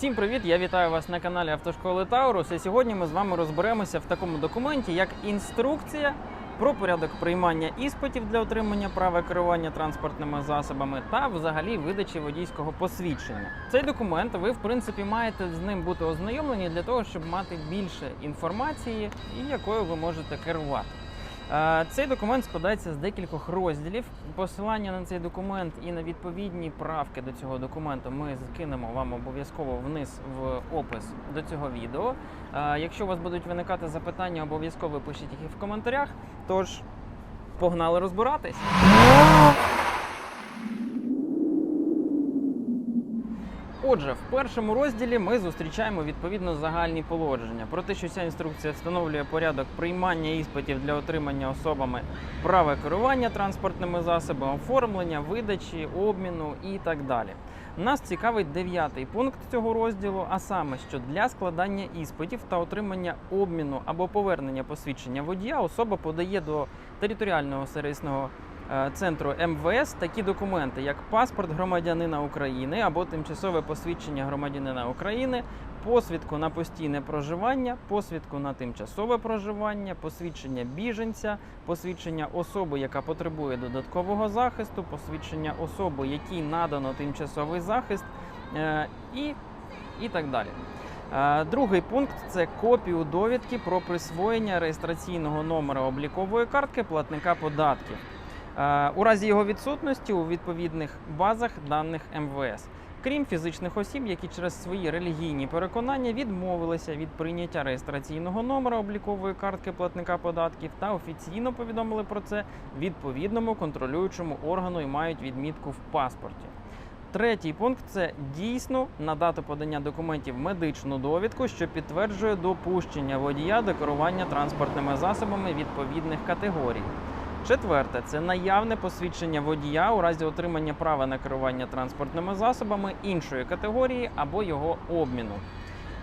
Всім привіт! Я вітаю вас на каналі Автошколи Таурус. І сьогодні ми з вами розберемося в такому документі, як інструкція про порядок приймання іспитів для отримання права керування транспортними засобами та взагалі видачі водійського посвідчення. Цей документ ви в принципі маєте з ним бути ознайомлені для того, щоб мати більше інформації, і якою ви можете керувати. Е, Цей документ складається з декількох розділів. Посилання на цей документ і на відповідні правки до цього документу ми закинемо вам обов'язково вниз в опис до цього відео. Е, Якщо у вас будуть виникати запитання, обов'язково пишіть їх в коментарях. Тож погнали розбиратись. Отже, в першому розділі ми зустрічаємо відповідно загальні положення про те, що ця інструкція встановлює порядок приймання іспитів для отримання особами права керування транспортними засобами, оформлення, видачі, обміну і так далі. Нас цікавить дев'ятий пункт цього розділу, а саме, що для складання іспитів та отримання обміну або повернення посвідчення водія особа подає до територіального сервісного центру МВС такі документи, як паспорт громадянина України або тимчасове посвідчення громадянина України, посвідку на постійне проживання, посвідку на тимчасове проживання, посвідчення біженця, посвідчення особи, яка потребує додаткового захисту, посвідчення особи, якій надано тимчасовий захист, е, і, і так далі. Е, Другий пункт це копію довідки про присвоєння реєстраційного номера облікової картки платника податків. Е, У разі його відсутності у відповідних базах даних МВС, крім фізичних осіб, які через свої релігійні переконання відмовилися від прийняття реєстраційного номера облікової картки платника податків та офіційно повідомили про це відповідному контролюючому органу і мають відмітку в паспорті. Третій пункт це дійсно на дату подання документів медичну довідку, що підтверджує допущення водія до керування транспортними засобами відповідних категорій. Четверте це наявне посвідчення водія у разі отримання права на керування транспортними засобами іншої категорії або його обміну.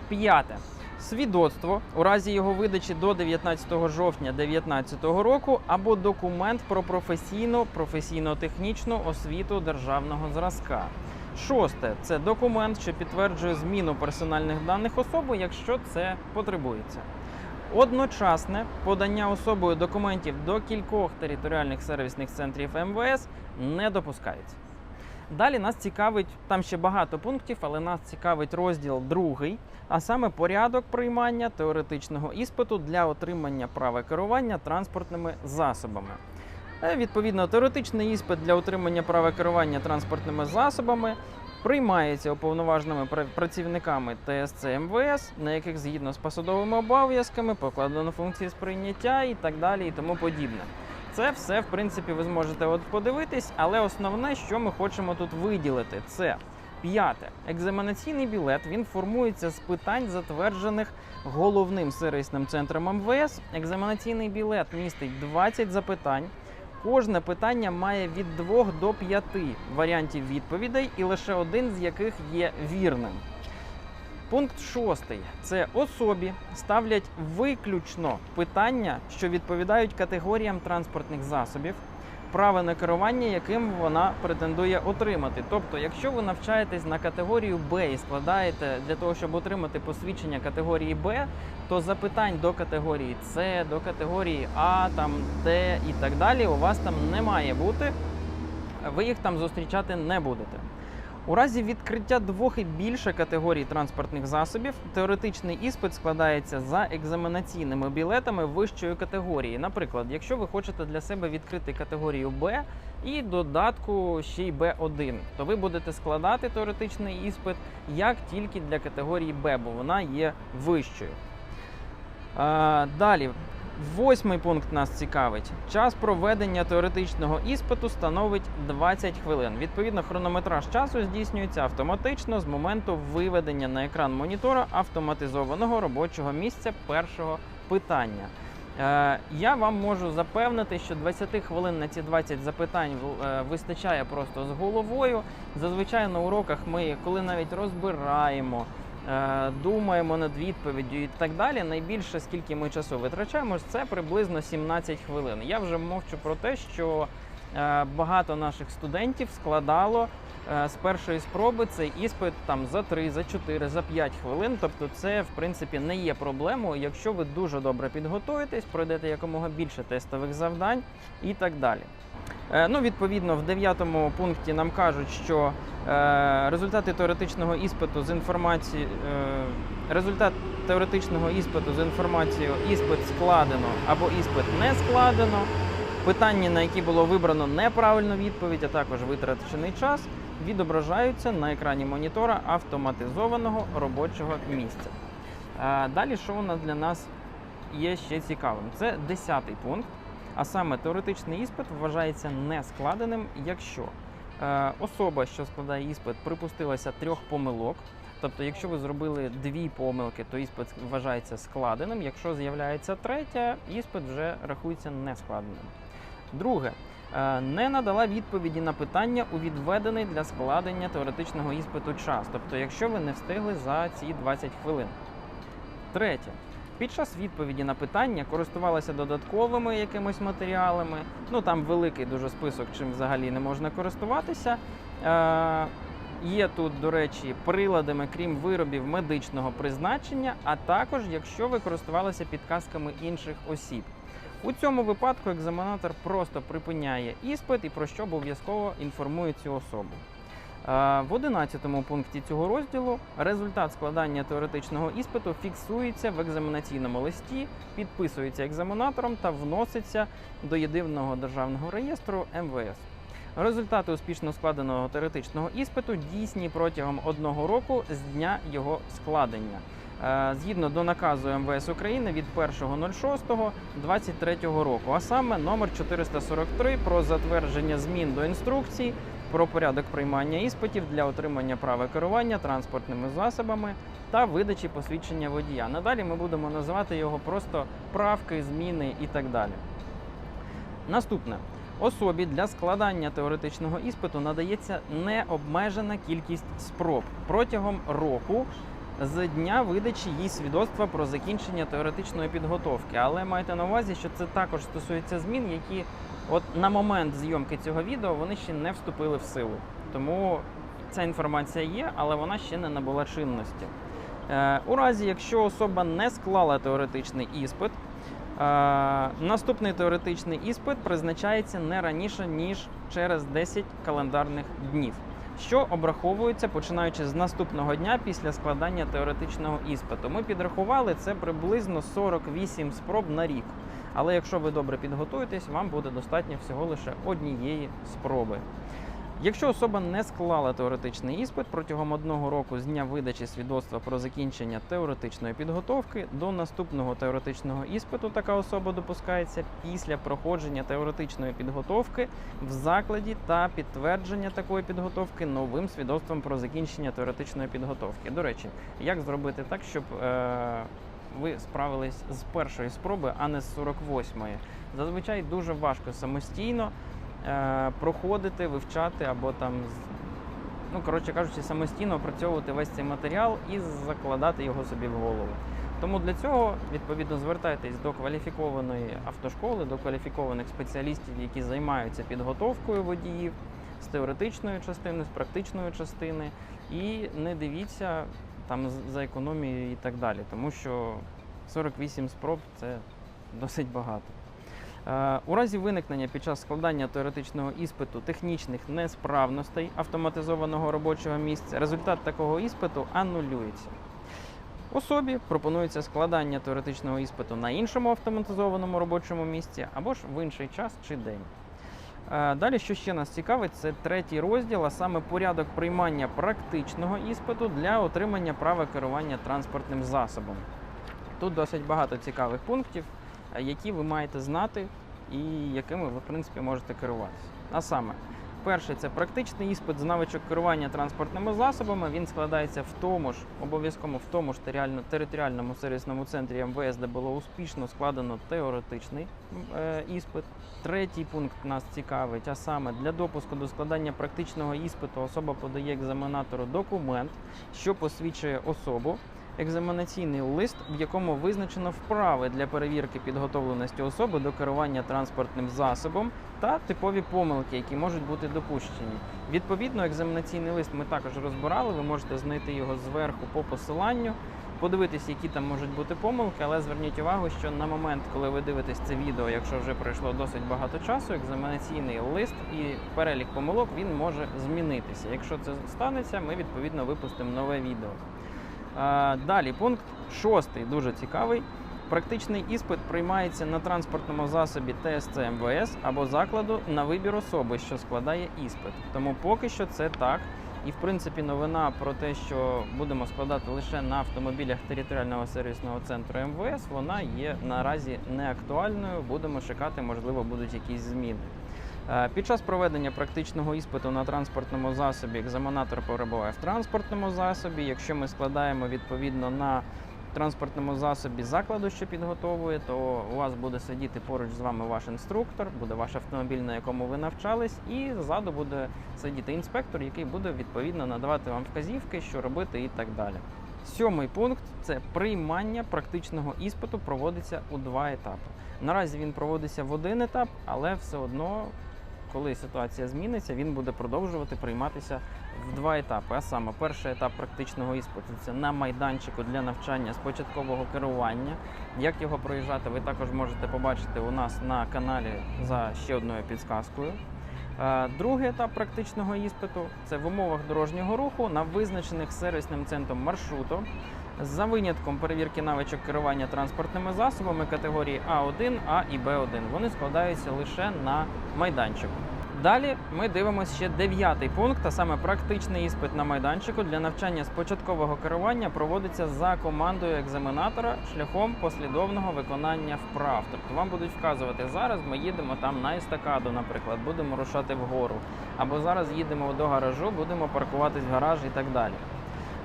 П'яте. Свідоцтво у разі його видачі до 19 жовтня 2019 року або документ про професійну професійно-технічну освіту державного зразка. Шосте це документ, що підтверджує зміну персональних даних особи, якщо це потребується. Одночасне подання особою документів до кількох територіальних сервісних центрів МВС не допускається. Далі нас цікавить, там ще багато пунктів, але нас цікавить розділ другий, а саме порядок приймання теоретичного іспиту для отримання права керування транспортними засобами. Е, Відповідно, теоретичний іспит для отримання права керування транспортними засобами приймається уповноваженими пра- працівниками ТСЦ МВС, на яких згідно з посадовими обов'язками покладено функції сприйняття і так далі, і тому подібне. Це все, в принципі, ви зможете от подивитись, але основне, що ми хочемо тут виділити, це п'яте. Екзаменаційний білет він формується з питань, затверджених головним сервісним центром МВС. Екзаменаційний білет містить 20 запитань. Кожне питання має від 2 до 5 варіантів відповідей, і лише один з яких є вірним. Пункт шостий це особі ставлять виключно питання, що відповідають категоріям транспортних засобів, право на керування, яким вона претендує отримати. Тобто, якщо ви навчаєтесь на категорію Б і складаєте для того, щоб отримати посвідчення категорії Б, то запитань до категорії С, до категорії А, там Д і так далі у вас там не має бути. Ви їх там зустрічати не будете. У разі відкриття двох і більше категорій транспортних засобів, теоретичний іспит складається за екзаменаційними білетами вищої категорії. Наприклад, якщо ви хочете для себе відкрити категорію Б і додатку ще й Б1, то ви будете складати теоретичний іспит як тільки для категорії Б, бо вона є вищою. Далі, восьмий пункт нас цікавить. Час проведення теоретичного іспиту становить 20 хвилин. Відповідно, хронометраж часу здійснюється автоматично з моменту виведення на екран монітора автоматизованого робочого місця першого питання. Е, Я вам можу запевнити, що 20 хвилин на ці 20 запитань е, вистачає просто з головою. Зазвичай на уроках ми, коли навіть розбираємо, думаємо над відповіддю і так далі. Найбільше скільки ми часу витрачаємо, це приблизно 17 хвилин. Я вже мовчу про те, що е, багато наших студентів складало е, з першої спроби цей іспит там за 3, за 4, за 5 хвилин. Тобто, це в принципі не є проблемою, якщо ви дуже добре підготуєтесь, пройдете якомога більше тестових завдань і так далі. Е, Ну, відповідно, в дев'ятому пункті нам кажуть, що е, результати теоретичного іспиту з інформації, е, результат теоретичного іспиту з інформацією іспит складено або іспит не складено. Питання, на які було вибрано неправильну відповідь, а також витрачений час, відображаються на екрані монітора автоматизованого робочого місця. Далі, що у нас для нас є ще цікавим? Це 10 пункт. А саме теоретичний іспит вважається не складеним, якщо е, особа, що складає іспит, припустилася трьох помилок. Тобто, якщо ви зробили дві помилки, то іспит вважається складеним. Якщо з'являється третя, іспит вже рахується нескладеним. Друге, е, не надала відповіді на питання у відведений для складення теоретичного іспиту час. Тобто, якщо ви не встигли за ці 20 хвилин. Третє. Під час відповіді на питання користувалася додатковими якимись матеріалами. Ну там великий дуже список, чим взагалі не можна користуватися. Е, є тут, до речі, приладами, крім виробів медичного призначення, а також якщо ви користувалися підказками інших осіб. У цьому випадку екзаменатор просто припиняє іспит і про що обов'язково інформує цю особу. Е, В 11 пункті цього розділу результат складання теоретичного іспиту фіксується в екзаменаційному листі, підписується екзаменатором та вноситься до єдиного державного реєстру МВС. Результати успішно складеного теоретичного іспиту дійсні протягом одного року з дня його складення. Е, Згідно до наказу МВС України від 1.06.23 року, а саме номер 443 про затвердження змін до інструкцій про порядок приймання іспитів для отримання права керування транспортними засобами та видачі посвідчення водія. Надалі ми будемо називати його просто правки, зміни і так далі. Наступне. Особі для складання теоретичного іспиту надається необмежена кількість спроб протягом року з дня видачі їй свідоцтва про закінчення теоретичної підготовки. Але майте на увазі, що це також стосується змін, які от на момент зйомки цього відео вони ще не вступили в силу. Тому ця інформація є, але вона ще не набула чинності. Е, у разі, якщо особа не склала теоретичний іспит, е, наступний теоретичний іспит призначається не раніше, ніж через 10 календарних днів, що обраховується починаючи з наступного дня після складання теоретичного іспиту. Ми підрахували це приблизно 48 спроб на рік. Але якщо ви добре підготуєтесь, вам буде достатньо всього лише однієї спроби. Якщо особа не склала теоретичний іспит протягом одного року з дня видачі свідоцтва про закінчення теоретичної підготовки до наступного теоретичного іспиту така особа допускається після проходження теоретичної підготовки в закладі та підтвердження такої підготовки новим свідоцтвом про закінчення теоретичної підготовки. До речі, як зробити так, щоб е- ви справились з першої спроби, а не з 48-ї? Зазвичай дуже важко самостійно проходити, вивчати або там, ну коротше кажучи, самостійно опрацьовувати весь цей матеріал і закладати його собі в голову. Тому для цього відповідно звертайтесь до кваліфікованої автошколи, до кваліфікованих спеціалістів, які займаються підготовкою водіїв з теоретичної частини, з практичної частини, і не дивіться там за економією і так далі, тому що 48 спроб це досить багато. Е, У разі виникнення під час складання теоретичного іспиту технічних несправностей автоматизованого робочого місця, результат такого іспиту анулюється. Особі пропонується складання теоретичного іспиту на іншому автоматизованому робочому місці або ж в інший час чи день. Е, Далі, що ще нас цікавить, це третій розділ, а саме порядок приймання практичного іспиту для отримання права керування транспортним засобом. Тут досить багато цікавих пунктів, які ви маєте знати і якими ви, в принципі, можете керуватися. А саме, перший це практичний іспит з навичок керування транспортними засобами. Він складається в тому ж, обов'язково в тому ж територіальному сервісному центрі МВС, де було успішно складено теоретичний е, іспит. Третій пункт нас цікавить, а саме для допуску до складання практичного іспиту особа подає екзаменатору документ, що посвідчує особу. Екзаменаційний лист, в якому визначено вправи для перевірки підготовленості особи до керування транспортним засобом та типові помилки, які можуть бути допущені. Відповідно, екзаменаційний лист ми також розбирали. Ви можете знайти його зверху по посиланню, подивитися, які там можуть бути помилки, але зверніть увагу, що на момент, коли ви дивитесь це відео, якщо вже пройшло досить багато часу, екзаменаційний лист і перелік помилок він може змінитися. Якщо це станеться, ми відповідно випустимо нове відео. Далі, пункт шостий, дуже цікавий. Практичний іспит приймається на транспортному засобі ТСЦ МВС або закладу на вибір особи, що складає іспит. Тому поки що це так. І в принципі новина про те, що будемо складати лише на автомобілях територіального сервісного центру МВС, вона є наразі не актуальною. Будемо чекати, можливо, будуть якісь зміни. Е, Під час проведення практичного іспиту на транспортному засобі екзаменатор перебуває в транспортному засобі. Якщо ми складаємо відповідно на транспортному засобі закладу, що підготовує, то у вас буде сидіти поруч з вами ваш інструктор, буде ваш автомобіль, на якому ви навчались, і ззаду буде сидіти інспектор, який буде відповідно надавати вам вказівки, що робити і так далі. Сьомий пункт це приймання практичного іспиту проводиться у два етапи. Наразі він проводиться в один етап, але все одно, коли ситуація зміниться, він буде продовжувати прийматися в два етапи. А саме, перший етап практичного іспиту це на майданчику для навчання з початкового керування. Як його проїжджати, ви також можете побачити у нас на каналі за ще одною підсказкою. Другий етап практичного іспиту це в умовах дорожнього руху на визначених сервісним центром маршруту за винятком перевірки навичок керування транспортними засобами категорії А1, А і Б1. Вони складаються лише на майданчику. Далі ми дивимося ще дев'ятий пункт, а саме практичний іспит на майданчику для навчання з початкового керування проводиться за командою екзаменатора шляхом послідовного виконання вправ. Тобто вам будуть вказувати зараз. Ми їдемо там на естакаду, наприклад, будемо рушати вгору, або зараз їдемо до гаражу, будемо паркуватись в гараж і так далі.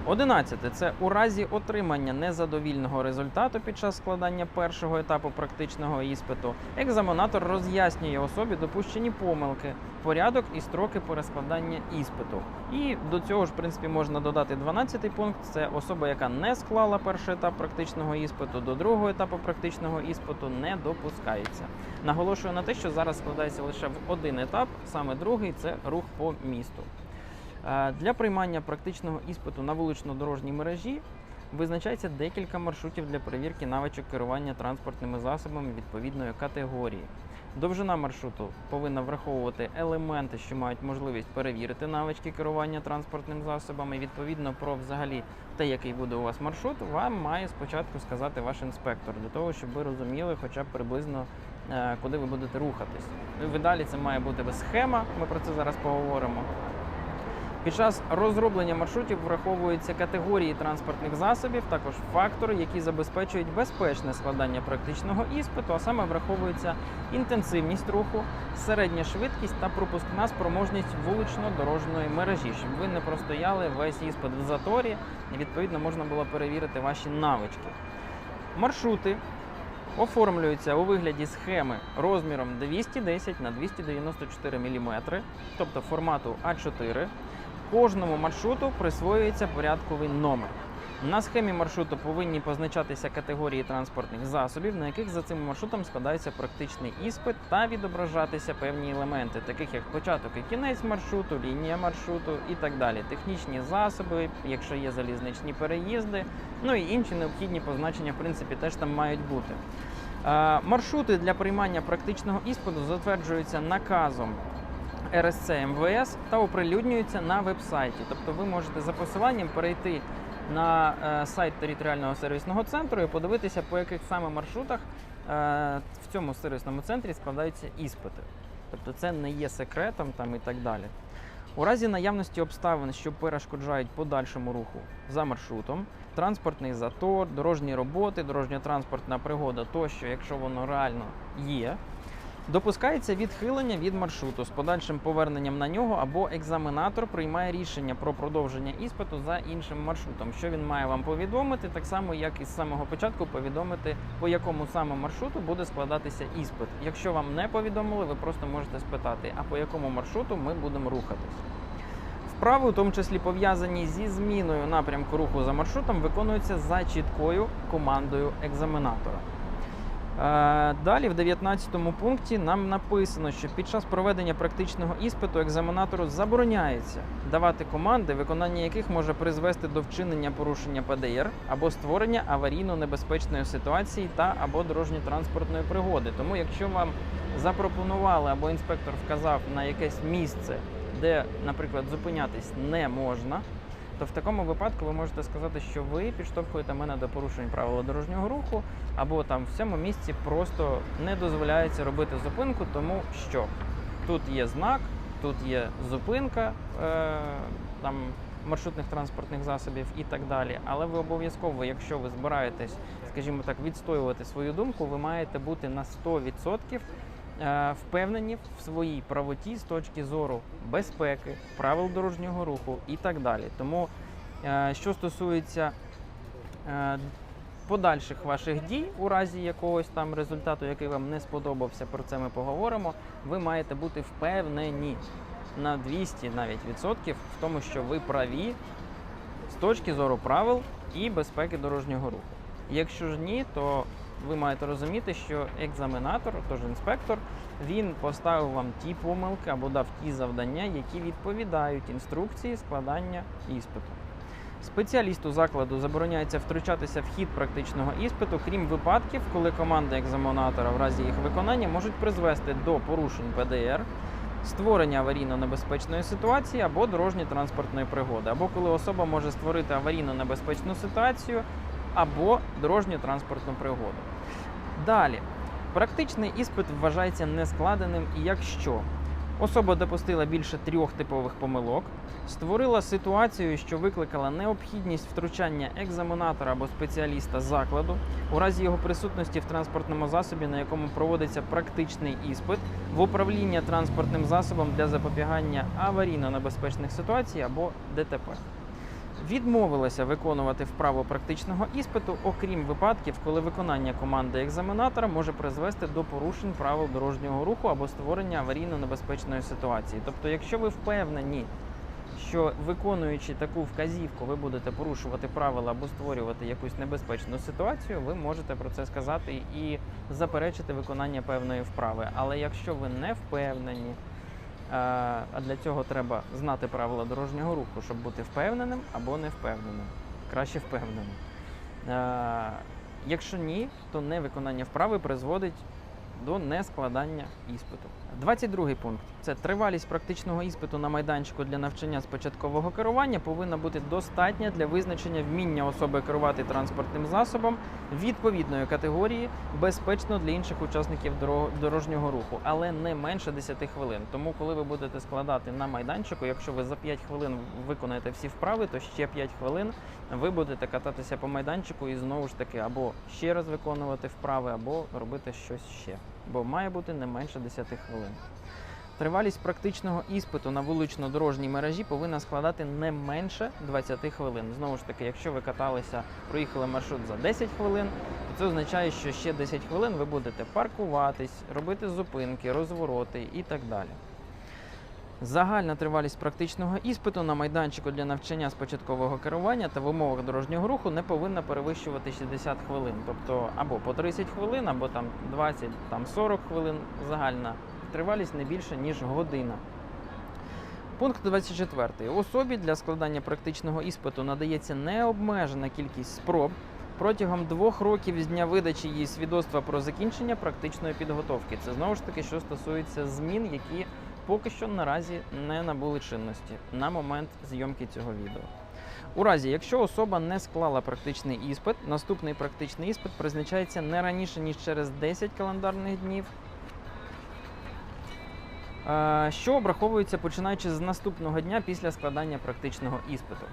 Одинадцяте це у разі отримання незадовільного результату під час складання першого етапу практичного іспиту, екзаменатор роз'яснює особі допущені помилки, порядок і строки перескладання іспиту. І до цього ж, в принципі, можна додати 12 пункт. Це особа, яка не склала перший етап практичного іспиту, до другого етапу практичного іспиту не допускається. Наголошую на те, що зараз складається лише в один етап, саме другий це рух по місту. Е, Для приймання практичного іспиту на вулично-дорожній мережі визначається декілька маршрутів для перевірки навичок керування транспортними засобами відповідної категорії. Довжина маршруту повинна враховувати елементи, що мають можливість перевірити навички керування транспортним засобами. Відповідно про взагалі те, який буде у вас маршрут, вам має спочатку сказати ваш інспектор для того, щоб ви розуміли, хоча б приблизно е, куди ви будете рухатись. Ну, Далі це має бути схема. Ми про це зараз поговоримо. Під час розроблення маршрутів враховуються категорії транспортних засобів, також фактори, які забезпечують безпечне складання практичного іспиту, а саме враховується інтенсивність руху, середня швидкість та пропускна спроможність вулично-дорожньої мережі, щоб ви не простояли весь іспит в заторі, і відповідно можна було перевірити ваші навички. Маршрути оформлюються у вигляді схеми розміром 210 на 294 мм, тобто формату А4. Кожному маршруту присвоюється порядковий номер. На схемі маршруту повинні позначатися категорії транспортних засобів, на яких за цим маршрутом складається практичний іспит та відображатися певні елементи, таких як початок і кінець маршруту, лінія маршруту і так далі. Технічні засоби, якщо є залізничні переїзди, ну і інші необхідні позначення, в принципі, теж там мають бути. Е, Маршрути для приймання практичного іспиту затверджуються наказом РСЦ МВС та оприлюднюються на веб-сайті. Тобто ви можете за посиланням перейти на е, сайт територіального сервісного центру і подивитися, по яких саме маршрутах е, в цьому сервісному центрі складаються іспити. Тобто це не є секретом там і так далі. У разі наявності обставин, що перешкоджають подальшому руху за маршрутом, транспортний затор, дорожні роботи, дорожньо-транспортна пригода тощо, якщо воно реально є, допускається відхилення від маршруту з подальшим поверненням на нього або екзаменатор приймає рішення про продовження іспиту за іншим маршрутом. Що він має вам повідомити, так само як і з самого початку повідомити, по якому саме маршруту буде складатися іспит. Якщо вам не повідомили, ви просто можете спитати, а по якому маршруту ми будемо рухатись. Вправи, у тому числі пов'язані зі зміною напрямку руху за маршрутом, виконуються за чіткою командою екзаменатора. Е, Далі, в 19 пункті, нам написано, що під час проведення практичного іспиту екзаменатору забороняється давати команди, виконання яких може призвести до вчинення порушення ПДР або створення аварійно-небезпечної ситуації та або дорожньо-транспортної пригоди. Тому, якщо вам запропонували або інспектор вказав на якесь місце, де, наприклад, зупинятись не можна, то в такому випадку ви можете сказати, що ви підштовхуєте мене до порушень правил дорожнього руху, або там в цьому місці просто не дозволяється робити зупинку, тому що тут є знак, тут є зупинка е, там, маршрутних транспортних засобів і так далі. Але ви обов'язково, якщо ви збираєтесь, скажімо так, відстоювати свою думку, ви маєте бути на 100% е, впевнені в своїй правоті з точки зору безпеки, правил дорожнього руху і так далі. Тому, е, що стосується е, подальших ваших дій у разі якогось там результату, який вам не сподобався, про це ми поговоримо. Ви маєте бути впевнені на 200 навіть відсотків в тому, що ви праві з точки зору правил і безпеки дорожнього руху. Якщо ж ні, то ви маєте розуміти, що екзаменатор, тож інспектор, він поставив вам ті помилки або дав ті завдання, які відповідають інструкції складання іспиту. Спеціалісту закладу забороняється втручатися в хід практичного іспиту, крім випадків, коли команда екзаменатора в разі їх виконання можуть призвести до порушень ПДР, створення аварійно-небезпечної ситуації або дорожньо-транспортної пригоди, або коли особа може створити аварійно-небезпечну ситуацію або дорожньо-транспортну пригоду. Далі, практичний іспит вважається нескладеним, якщо особа допустила більше трьох типових помилок, створила ситуацію, що викликала необхідність втручання екзаменатора або спеціаліста закладу у разі його присутності в транспортному засобі, на якому проводиться практичний іспит, в управління транспортним засобом для запобігання аварійно-небезпечних ситуацій або ДТП. Відмовилася виконувати вправу практичного іспиту, окрім випадків, коли виконання команди екзаменатора може призвести до порушень правил дорожнього руху або створення аварійно-небезпечної ситуації. Тобто, якщо ви впевнені, що виконуючи таку вказівку, ви будете порушувати правила або створювати якусь небезпечну ситуацію, ви можете про це сказати і заперечити виконання певної вправи. Але якщо ви не впевнені, а для цього треба знати правила дорожнього руху, щоб бути впевненим або не впевненим. Краще впевненим. Е, Якщо ні, то невиконання вправи призводить до нескладання іспиту. 22 пункт це тривалість практичного іспиту на майданчику для навчання з початкового керування повинна бути достатня для визначення вміння особи керувати транспортним засобом відповідної категорії, безпечно для інших учасників дорожнього руху, але не менше 10 хвилин. Тому, коли ви будете складати на майданчику, якщо ви за 5 хвилин виконаєте всі вправи, то ще 5 хвилин ви будете кататися по майданчику і знову ж таки або ще раз виконувати вправи, або робити щось ще. Бо має бути не менше 10 хвилин. Тривалість практичного іспиту на вулично-дорожній мережі повинна складати не менше 20 хвилин. Знову ж таки, якщо ви каталися, проїхали маршрут за 10 хвилин, то це означає, що ще 10 хвилин ви будете паркуватись, робити зупинки, розвороти і так далі. Загальна тривалість практичного іспиту на майданчику для навчання з початкового керування та в умовах дорожнього руху не повинна перевищувати 60 хвилин. Тобто або по 30 хвилин, або там 20, там 40 хвилин загальна тривалість не більше, ніж година. Пункт 24. Особі для складання практичного іспиту надається необмежена кількість спроб протягом двох років з дня видачі її свідоцтва про закінчення практичної підготовки. Це знову ж таки, що стосується змін, які поки що наразі не набули чинності на момент зйомки цього відео. У разі, якщо особа не склала практичний іспит, наступний практичний іспит призначається не раніше, ніж через 10 календарних днів, що обраховується починаючи з наступного дня після складання практичного іспиту.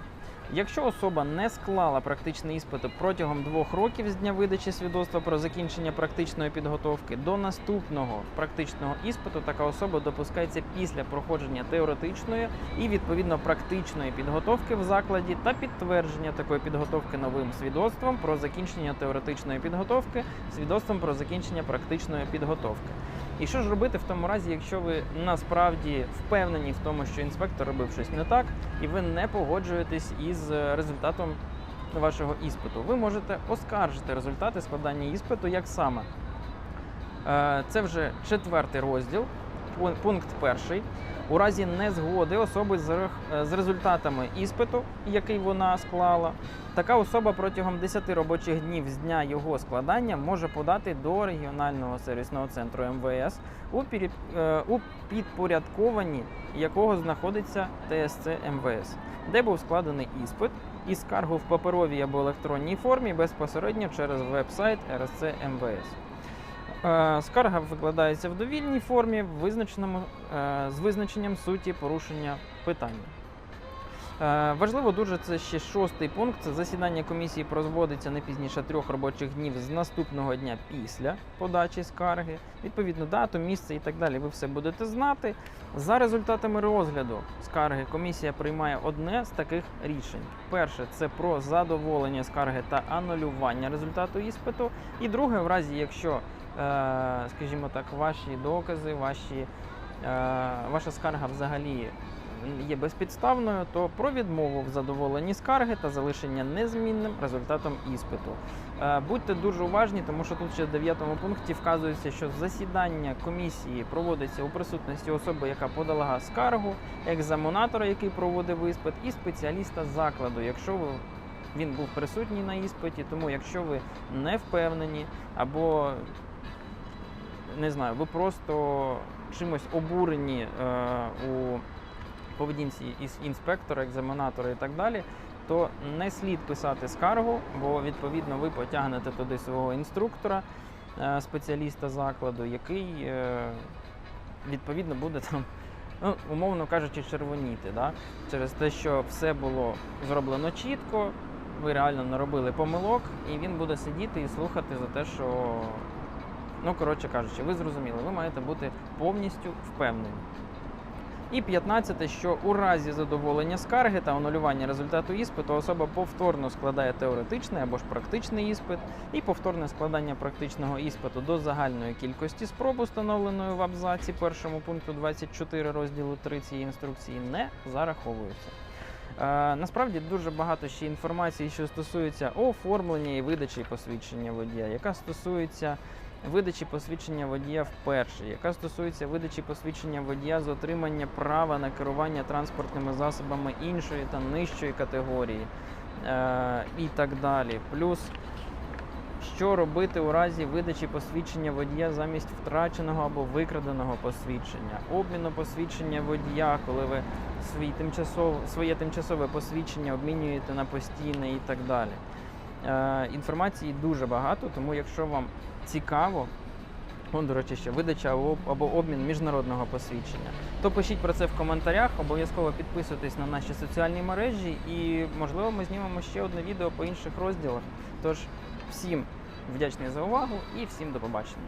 Якщо особа не склала практичний іспит протягом двох років з дня видачі свідоцтва про закінчення практичної підготовки до наступного практичного іспиту, така особа допускається після проходження теоретичної і відповідно практичної підготовки в закладі та підтвердження такої підготовки новим свідоцтвом про закінчення теоретичної підготовки, свідоцтвом про закінчення практичної підготовки. І що ж робити в тому разі, якщо ви насправді впевнені в тому, що інспектор робив щось не так, і ви не погоджуєтесь із е, результатом вашого іспиту? Ви можете оскаржити результати складання іспиту як саме. Е, Це вже четвертий розділ, пункт перший. У разі незгоди особи е, з результатами іспиту, який вона склала, така особа протягом 10 робочих днів з дня його складання може подати до регіонального сервісного центру МВС, у, е, у підпорядкованні якого знаходиться ТСЦ МВС, де був складений іспит і скаргу в паперовій або електронній формі безпосередньо через веб-сайт РСЦ МВС. Е, Скарга викладається в довільній формі, визначеному, е, з визначенням суті порушення питання. Е, Важливо дуже це ще шостий пункт. Це засідання комісії проводиться не пізніше трьох робочих днів з наступного дня після подачі скарги. Відповідно, дату, місце і так далі. Ви все будете знати. За результатами розгляду скарги комісія приймає одне з таких рішень: перше це про задоволення скарги та анулювання результату іспиту. І друге, в разі, якщо, скажімо так, ваші докази, ваші, е, ваша скарга взагалі є безпідставною, то про відмову в задоволенні скарги та залишення незмінним результатом іспиту. Е, Будьте дуже уважні, тому що тут ще в 9 пункті вказується, що засідання комісії проводиться у присутності особи, яка подала скаргу, екзаменатора, який проводив іспит, і спеціаліста закладу, якщо ви він був присутній на іспиті, тому якщо ви не впевнені або не знаю, ви просто чимось обурені е, у поведінці із інспектора, екзаменатора і так далі, то не слід писати скаргу, бо відповідно ви потягнете туди свого інструктора, е, спеціаліста закладу, який е, відповідно буде там. Ну, умовно кажучи, червоніти, да? через те, що все було зроблено чітко, ви реально наробили помилок, і він буде сидіти і слухати за те, що, ну, коротше кажучи, ви зрозуміли, ви маєте бути повністю впевнені. І 15, що у разі задоволення скарги та анулювання результату іспиту особа повторно складає теоретичний або ж практичний іспит, і повторне складання практичного іспиту до загальної кількості спроб, установленої в абзаці першому пункту 24 розділу 3 цієї інструкції, не зараховується. Е, насправді дуже багато ще інформації, що стосується оформлення і видачі посвідчення водія, яка стосується видачі посвідчення водія вперше, яка стосується видачі посвідчення водія з отримання права на керування транспортними засобами іншої та нижчої категорії е, і так далі. Плюс що робити у разі видачі посвідчення водія замість втраченого або викраденого посвідчення, обміну посвідчення водія, коли ви свій тимчасов, своє тимчасове посвідчення обмінюєте на постійне і так далі. Е, інформації дуже багато, тому якщо вам цікаво, он, до речі, ще видача або обмін міжнародного посвідчення, то пишіть про це в коментарях, обов'язково підписуйтесь на наші соціальні мережі і, можливо, ми знімемо ще одне відео по інших розділах. Тож всім вдячний за увагу і всім до побачення.